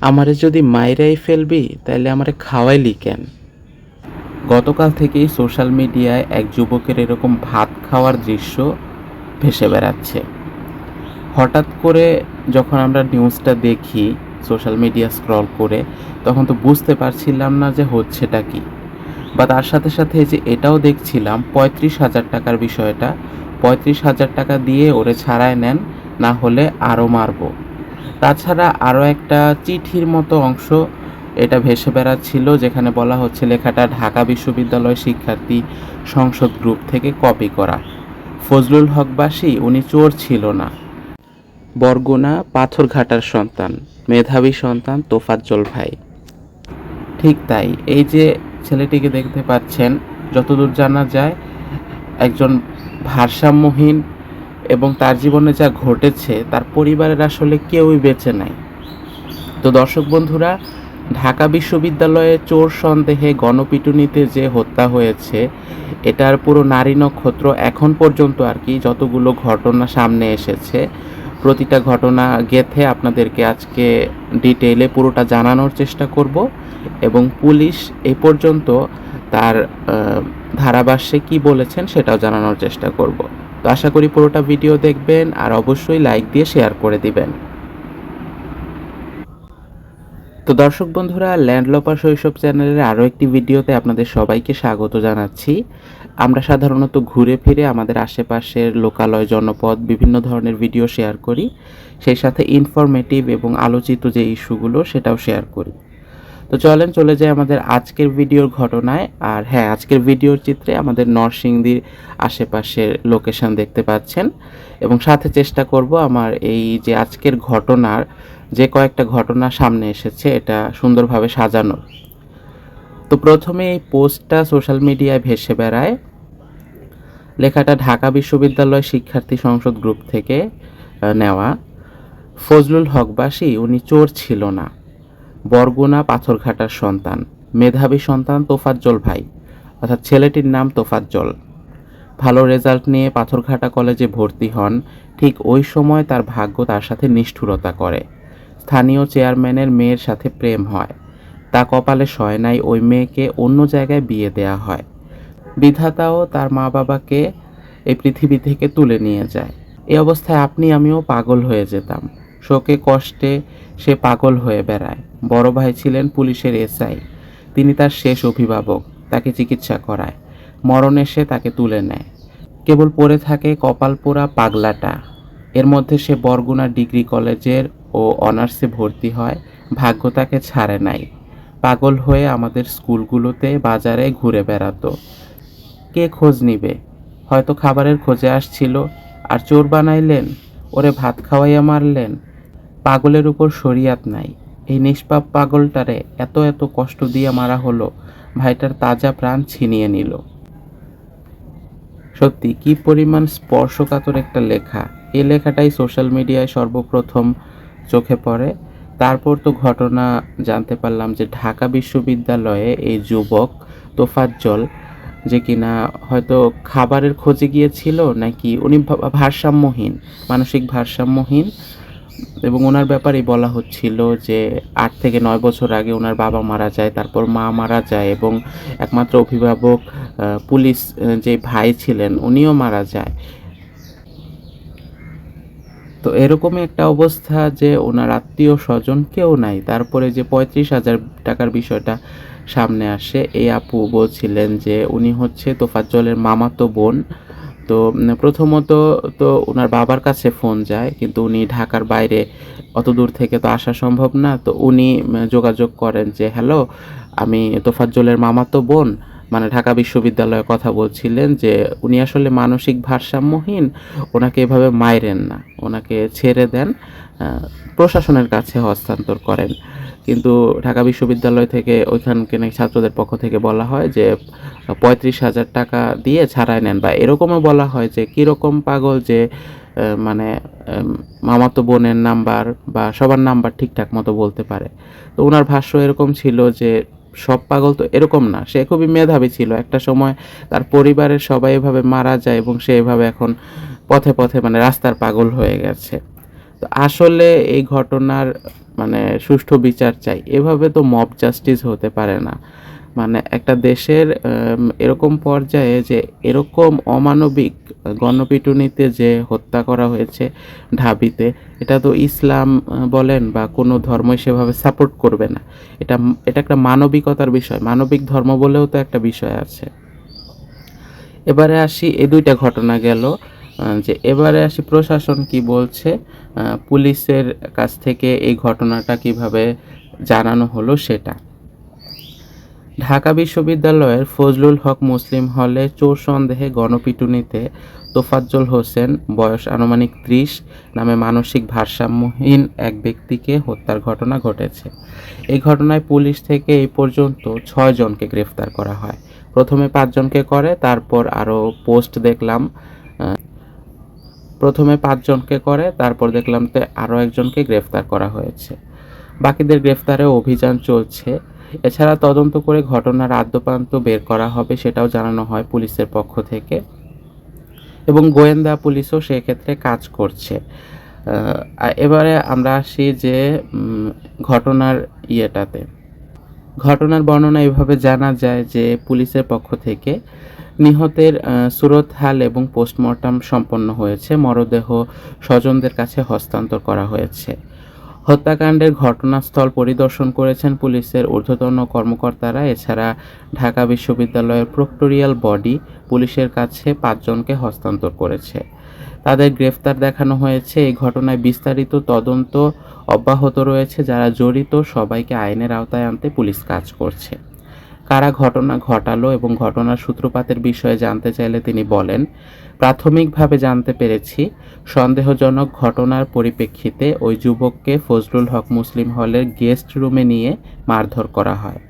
আমারে যদি মাইরাই ফেলবি তাহলে আমারে খাওয়াইলি কেন? গতকাল থেকেই সোশ্যাল মিডিয়ায় এক যুবকের এরকম ভাত খাওয়ার দৃশ্য ভেসে বেড়াচ্ছে। হঠাৎ করে যখন আমরা নিউজটা দেখি, সোশ্যাল মিডিয়া স্ক্রল করে, তখন তো বুঝতে পারছিলাম না যে হচ্ছেটা কি। বা তার সাথে সাথে যে এটাও দেখছিলাম, পঁয়ত্রিশ হাজার টাকার বিষয়টা, পঁয়ত্রিশ হাজার টাকা দিয়ে ওরে ছাড়ায় নেন, না হলে আরও মারবো। তাছাড়া আরও একটা চিঠির মতো অংশ, এটা ভেসে বেড়াচ্ছিল, যেখানে বলা হচ্ছে লেখাটা ঢাকা বিশ্ববিদ্যালয় শিক্ষার্থী সংসদ গ্রুপ থেকে কপি করা। ফজলুল হকবাসী উনি চোর ছিল না। বরগুনা পাথরঘাটার সন্তান, মেধাবী সন্তান তোফাজ্জল ভাই। ঠিক তাই, এই যে ছেলেটিকে দেখতে পাচ্ছেন, যতদূর জানা যায়, একজন ভারসাম্যহীন এবং তার জীবনে যা ঘটেছে, তার পরিবারের আসলে কেউই বেঁচে নাই। তো দর্শক বন্ধুরা, ঢাকা বিশ্ববিদ্যালয়ে চোর সন্দেহে গণপিটুনিতে যে হত্যা হয়েছে, এটার পুরো নারী নক্ষত্র এখন পর্যন্ত আর কি যতগুলো ঘটনা সামনে এসেছে, প্রতিটা ঘটনা গেথে আপনাদেরকে আজকে ডিটেইলে পুরোটা জানানোর চেষ্টা করব এবং পুলিশ এই পর্যন্ত তার ধারাভাষ্যে কি বলেছেন সেটাও জানানোর চেষ্টা করব। তো আশা করি পুরোটা ভিডিও দেখবেন আর অবশ্যই লাইক দিয়ে শেয়ার করে দিবেন। তো দর্শক বন্ধুরা ল্যান্ডলপার শৈশব চ্যানেলের আরও একটি ভিডিওতে আপনাদের সবাইকে স্বাগত জানাচ্ছি। আমরা সাধারণত ঘুরে ফিরে আমাদের আশেপাশের লোকালয়, জনপদ, বিভিন্ন ধরনের ভিডিও শেয়ার করি। সেই সাথে ইনফরমেটিভ এবং আলোচিত যে ইস্যুগুলো সেটাও শেয়ার করি। তো চলেন চলে যাই আমাদের আজকের ভিডিওর ঘটনায়। আর হ্যাঁ আজকের ভিডিওর চিত্রে আমাদের নরসিংদীর আশেপাশের লোকেশন দেখতে পাচ্ছেন। এবং সাথে চেষ্টা করব আমার এই যে আজকের ঘটনার যে কয়েকটা ঘটনা সামনে এসেছে, এটা সুন্দরভাবে সাজানো। তো প্রথমে এই পোস্টটা সোশ্যাল মিডিয়ায় ভেসে বেড়ায়। লেখাটা ঢাকা বিশ্ববিদ্যালয় শিক্ষার্থী সংসদ গ্রুপ থেকে নেওয়া। ফজলুল হকবাসী উনি চোর ছিল না। বরগুনা পাথরঘাটার সন্তান, মেধাবী সন্তান তোফাজ্জল ভাই, অর্থাৎ ছেলেটির নাম তোফাজ্জল। ভালো রেজাল্ট নিয়ে পাথরঘাটা কলেজে ভর্তি হন, ঠিক ওই সময় তার ভাগ্য তার সাথে নিষ্ঠুরতা করে। স্থানীয় চেয়ারম্যানের মেয়ের সাথে প্রেম হয়। তা কপালে সয় নাই ওই মেয়েকে অন্য জায়গায় বিয়ে দেয়া হয়। বিধাতাও তার মা বাবাকে এই পৃথিবী থেকে তুলে নিয়ে যায়। এই অবস্থায় আপনি আমিও পাগল হয়ে যেতাম। শোকে কষ্টে সে পাগল হয়ে বেড়ায়। বড় ভাই ছিলেন পুলিশের এসআই। তিনি তার শেষ অভিভাবক, তাকে চিকিৎসা করায়। মরণ এসে তাকে তুলে নেয়। কেবল পড়ে থাকে কপাল পোড়া পাগলাটা। এর মধ্যে সে বরগুনা ডিগ্রি কলেজের ও অনার্সে ভর্তি হয়, ভাগ্য তাকে ছাড়ে নাই। পাগল হয়ে আমাদের স্কুলগুলোতে বাজারে ঘুরে বেড়াতো। কে খোঁজ নিবে? হয়তো খাবারের খোঁজে আসছিল। আর চোর বানাইলেন? ওরে ভাত খাওয়াইয়া মারলেন? পাগলের উপর শরিয়াত নাই। এই নিষ্পাপ পাগলটারে এত এত কষ্ট দিয়ে মারা হলো, ভাইটার তাজা প্রাণ ছিনিয়ে নিল। সত্যি, কি পরিমাণ স্পর্শকাতর একটা লেখা। এই লেখাটাই সোশ্যাল মিডিয়ায় সর্বপ্রথম চোখে পড়ে। তারপর তো ঘটনা জানতে পারলাম যে ঢাকা বিশ্ববিদ্যালয়ে এই যুবক তোফাজ্জল, যে কিনা হয়তো খাবারের খোঁজে গিয়েছিল নাকি উনি ভারসাম্যহীন, মানসিক ভারসাম্যহীন এবং ওনার ব্যাপারেই বলা হচ্ছিল যে আট থেকে নয় বছর আগে ওনার বাবা মারা যায়, তারপর মা মারা যায় এবং একমাত্র অভিভাবক পুলিশ যে ভাই ছিলেন উনিও মারা যায়। তো এরকমই একটা অবস্থা যে ওনার আত্মীয় স্বজন কেউ নাই। তারপরে যে পঁয়ত্রিশ হাজার টাকার বিষয়টা সামনে আসে, এই আপু বলছিলেন যে উনি হচ্ছে তোফাজ্জলের মামাতো বোন। তো প্রথমত তো ওনার বাবার কাছে ফোন যায়, কিন্তু উনি ঢাকার বাইরে অত দূর থেকে তো আসা সম্ভব না। তো উনি যোগাযোগ করেন যে, হ্যালো, আমি তোফাজ্জলের মামাতো বোন। মানে ঢাকা বিশ্ববিদ্যালয়ে কথা বলছিলেন যে, উনি আসলে মানসিক ভারসাম্যহীন, ওনাকে এভাবে মাইরেন না, ওনাকে ছেড়ে দেন। প্রশাসনের কাছে হস্তান্তর করেন। কিন্তু ঢাকা বিশ্ববিদ্যালয় থেকে ওইখানকে নাকি ছাত্রদের পক্ষ থেকে বলা হয় যে, পঁয়ত্রিশ হাজার টাকা দিয়ে ছাড়াই নেন। বা এরকমও বলা হয় যে, কীরকম পাগল যে মানে মামাতো বোনের নাম্বার বা সবার নাম্বার ঠিকঠাক মতো বলতে পারে। তো ওনার ভাষ্য এরকম ছিল যে, সব পাগল তো এরকম না। সে খুবই মেধাবী ছিল। একটা সময় তার পরিবারের সবাই এভাবে মারা যায় এবং সে এভাবে এখন পথে পথে মানে রাস্তার পাগল হয়ে গেছে। আসলে এই ঘটনার মানে সুষ্ঠু বিচার চাই। এভাবে তো মব জাস্টিস হতে পারে না। মানে একটা দেশের এরকম পর্যায়ে যে এরকম অমানবিক গণপিটুনিতে যে হত্যা করা হয়েছে ঢাবিতে, এটা তো ইসলাম বলেন বা কোনো ধর্মই সেভাবে সাপোর্ট করবে না। এটা এটা একটা মানবিকতার বিষয়। মানবিক ধর্ম বলেও তো একটা বিষয় আছে। এবারে আসি, এই দুইটা ঘটনা গেল। যে এবারে আসি প্রশাসন কি বলছে? পুলিশের কাছ থেকে এই ঘটনাটা কীভাবে জানানো হলো সেটা? ঢাকা বিশ্ববিদ্যালয়ের ফজলুল হক মুসলিম হলে চোর সন্দেহে গণপিটুনিতে তোফাজ্জল হোসেন, বয়স আনুমানিক ত্রিশ, নামে মানসিক ভারসাম্যহীন এক ব্যক্তিকে হত্যার ঘটনা ঘটেছে। এই ঘটনায় পুলিশ থেকে এই পর্যন্ত ছয় জনকে গ্রেফতার করা হয়। প্রথমে পাঁচজনকে করে, তারপর আরও পোস্ট দেখলাম। প্রথমে পাঁচজনকে করে, তারপর দেখলাম তে আরও একজনকে গ্রেফতার করা হয়েছে। বাকিদের গ্রেফতারে অভিযান চলছে। এছাড়া তদন্ত করে ঘটনার আদ্যপান্ত বের করা হবে সেটাও জানানো হয় পুলিশের পক্ষ থেকে। এবং গোয়েন্দা পুলিশও সেক্ষেত্রে কাজ করছে। এবারে আমরা আসি যে ঘটনার ইয়েটাতে। ঘটনার বর্ণনা এভাবে জানা যায় যে পুলিশের পক্ষ থেকে নিহতের সুরত হাল এবং পোস্টমর্টম সম্পন্ন হয়েছে। মরদেহ স্বজনদের কাছে হস্তান্তর করা হয়েছে। হত্যাকাণ্ডের ঘটনাস্থল পরিদর্শন করেছেন পুলিশের ঊর্ধ্বতন কর্মকর্তারা। এছাড়া ঢাকা বিশ্ববিদ্যালয়ের প্রক্টোরিয়াল বডি পুলিশের কাছে পাঁচজনকে হস্তান্তর করেছে। তাদের গ্রেফতার দেখানো হয়েছে। এই ঘটনায় বিস্তারিত তদন্ত অব্যাহত রয়েছে। যারা জড়িত, সবাইকে আইনের আওতায় আনতে পুলিশ কাজ করছে। কারা ঘটনা ঘটালো এবং ঘটনার সূত্রপাতের বিষয়ে জানতে চাইলে তিনি বলেন, প্রাথমিকভাবে জানতে পেরেছি, সন্দেহজনক ঘটনার পরিপ্রেক্ষিতে ওই যুবককে ফজলুল হক মুসলিম হলের গেস্ট রুমে নিয়ে মারধর করা হয়।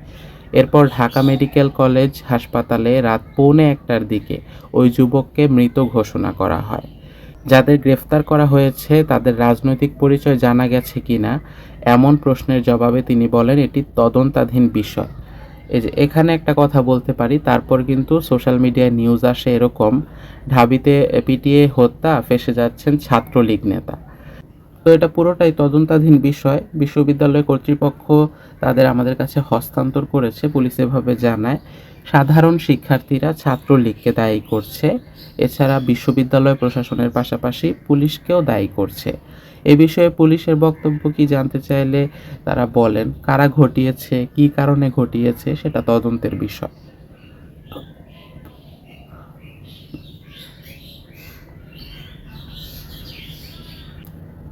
এরপর ঢাকা মেডিকেল কলেজ হাসপাতালে রাত পৌনে একটার দিকে ওই যুবককে মৃত ঘোষণা করা হয়। যাদের গ্রেফতার করা হয়েছে, তাদের রাজনৈতিক পরিচয় জানা গেছে কিনা, এমন প্রশ্নের জবাবে তিনি বলেন, এটি তদন্তাধীন বিষয়। এই যে এখানে একটা কথা বলতে পারি, তারপর কিন্তু সোশ্যাল মিডিয়ায় নিউজ আসে এরকম, ঢাবিতে পিটিএ হত্যা, ফেসে যাচ্ছেন ছাত্রলীগ নেতা। তো এটা পুরোটাই তদন্তাধীন বিষয়। বিশ্ববিদ্যালয় কর্তৃপক্ষ তাদের আমাদের কাছে হস্তান্তর করেছে, পুলিশ এভাবে জানায়। সাধারণ শিক্ষার্থীরা ছাত্রলীগকে দায়ী করছে। এছাড়া বিশ্ববিদ্যালয় প্রশাসনের পাশাপাশি পুলিশকেও দায়ী করছে। এ বিষয়ে পুলিশের বক্তব্য কি জানতে চাইলে তারা বলেন, কারা ঘটিয়েছে, কি কারণে ঘটিয়েছে, সেটা তদন্তের বিষয়।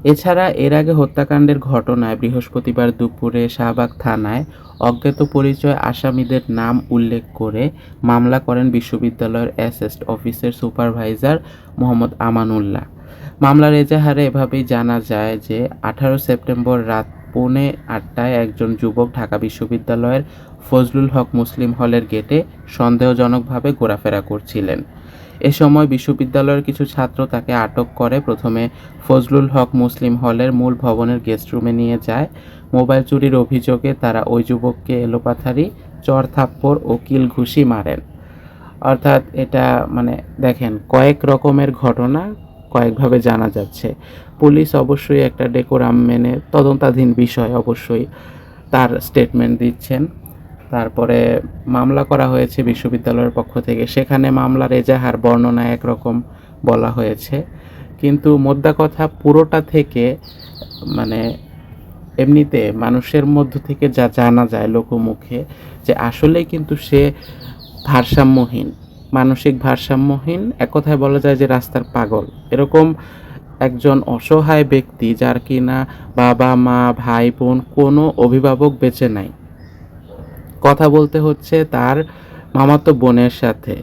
এছাড়া এর আগে হত্যাকাণ্ডের ঘটনায় বৃহস্পতিবার দুপুরে শাহবাগ থানায় অজ্ঞাত পরিচয় আসামিদের নাম উল্লেখ করে মামলা করেন বিশ্ববিদ্যালয়ের অ্যাসেস্ট অফিসের সুপারভাইজার মোহাম্মদ আমানুল্লাহ। মামলার এজাহারে এভাবেই জানা যায় যে, আঠারো সেপ্টেম্বর রাত পৌনে আটটায় একজন যুবক ঢাকা বিশ্ববিদ্যালয়ের ফজলুল হক মুসলিম হলের গেটে সন্দেহজনকভাবে ঘোরাফেরা করছিলেন। এ সময় বিশ্ববিদ্যালয়ের কিছু ছাত্র তাকে আটক করে। প্রথমে ফজলুল হক মুসলিম হলের মূল ভবনের গেস্ট রুমে নিয়ে যায়। মোবাইল চুরির অভিযোগে তারা ওই যুবককে এলোপাথারি, চর থাপ্পড় ও কিল ঘুষি মারেন। অর্থাৎ এটা মানে দেখেন, কয়েক রকমের ঘটনা কয়েকভাবে জানা যাচ্ছে। পুলিশ অবশ্যই একটা ডেকোরাম মেনে তদন্তাধীন বিষয় অবশ্যই তার স্টেটমেন্ট দিচ্ছেন। তারপরে মামলা করা হয়েছে বিশ্ববিদ্যালয়ের পক্ষ থেকে। সেখানে মামলার এজাহার বর্ণনা একরকম বলা হয়েছে। কিন্তু মোদ্দা কথা পুরোটা থেকে মানে এমনিতে মানুষের মধ্য থেকে যা জানা যায় লোকমুখে, যে আসলেই কিন্তু সে ভারসাম্যহীন, মানসিক ভারসাম্যহীন। এক কথায় বলা যায় যে রাস্তার পাগল। এরকম একজন অসহায় ব্যক্তি যার কিনা বাবা, মা, ভাই, বোন কোনো অভিভাবক বেঁচে নাই। কথা বলতে হচ্ছে তার মামাতো বোনের সাথে।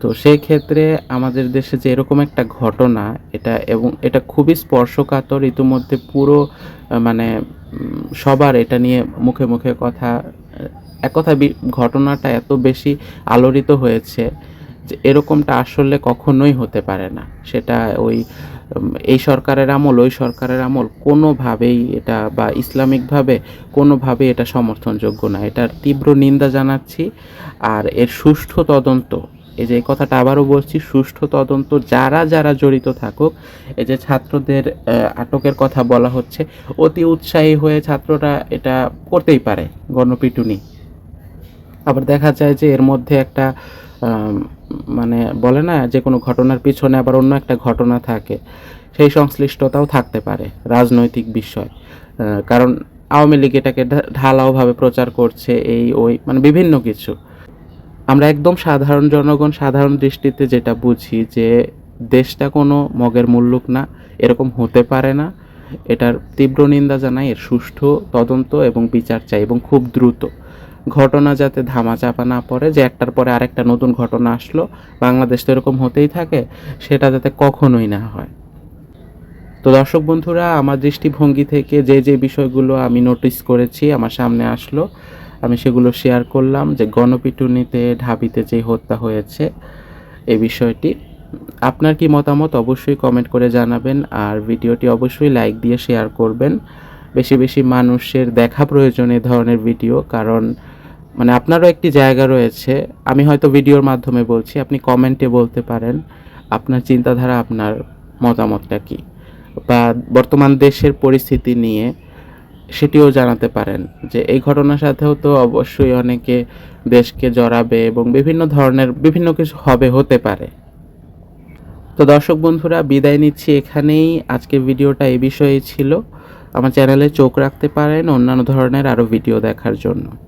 তো সেই ক্ষেত্রে আমাদের দেশে যে এরকম একটা ঘটনা, এটা এবং এটা খুবই স্পর্শকাতর, ইতিমধ্যে পুরো মানে সবার এটা নিয়ে মুখে মুখে কথা, এক কথা ঘটনাটা এত বেশি আলোড়িত হয়েছে যে এরকমটা আসলে কখনোই হতে পারে না। সেটা ওই এই সরকারের আমল, ওই সরকারের আমল কোনোভাবেই এটা বা ইসলামিকভাবে কোনোভাবে এটা সমর্থনযোগ্য না। এটার তীব্র নিন্দা জানাচ্ছি। আর এর সুষ্ঠু তদন্ত, এই যে কথাটা আবারও বলছি, সুষ্ঠু তদন্ত যারা যারা জড়িত থাকুক, এই যে ছাত্রদের আটকের কথা বলা হচ্ছে, অতি উৎসাহী হয়ে ছাত্ররা এটা করতেই পারে গণপিটুনি। আবার দেখা যায় যে এর মধ্যে একটা মানে বলে না, যে কোনো ঘটনার পিছনে আবার অন্য একটা ঘটনা থাকে, সেই সংশ্লিষ্টতাও থাকতে পারে রাজনৈতিক বিষয়। কারণ আওয়ামী লীগ এটাকে ঢালাওভাবে প্রচার করছে এই ওই মানে বিভিন্ন কিছু। আমরা একদম সাধারণ জনগণ, সাধারণ দৃষ্টিতে যেটা বুঝি যে দেশটা কোনো মগের মুল্লুক না, এরকম হতে পারে না। এটার তীব্র নিন্দা জানাই, এর সুষ্ঠু তদন্ত এবং বিচার চাই এবং খুব দ্রুত। ঘটনা যাতে ধামাচাপা না পড়ে, যে একটার পরে আরেকটা নতুন ঘটনা আসলো, বাংলাদেশ তো এরকম হতেই থাকে, সেটা যাতে কখনোই না হয়। তো দর্শক বন্ধুরা, আমার দৃষ্টিভঙ্গি থেকে যে যে বিষয়গুলো আমি নোটিস করেছি, আমার সামনে আসলো, আমি সেগুলো শেয়ার করলাম যে গণপিটুনিতে ঢাবিতে যে হত্যা হয়েছে এই বিষয়টি। আপনার কি মতামত অবশ্যই কমেন্ট করে জানাবেন, আর ভিডিওটি অবশ্যই লাইক দিয়ে শেয়ার করবেন। বেশি বেশি মানুষের দেখা প্রয়োজন এই ধরনের ভিডিও কারণ মানে আপনারও একটি জায়গা রয়েছে। আমি হয়তো ভিডিওর মাধ্যমে বলছি, আপনি কমেন্টে বলতে পারেন আপনার চিন্তাধারা, আপনার মতামতটা কি? বা বর্তমান দেশের পরিস্থিতি নিয়ে সেটিও জানাতে পারেন যে এই ঘটনার সাথেও তো অবশ্যই অনেকে দেশকে জড়াবে এবং বিভিন্ন ধরনের, বিভিন্ন কিছু হবে, হতে পারে। তো দর্শক বন্ধুরা, বিদায় নিচ্ছি এখানেই। আজকের ভিডিওটা এই বিষয়েই ছিল। আমার চ্যানেলে চোখ রাখতে পারেন অন্যান্য ধরনের আরও ভিডিও দেখার জন্য।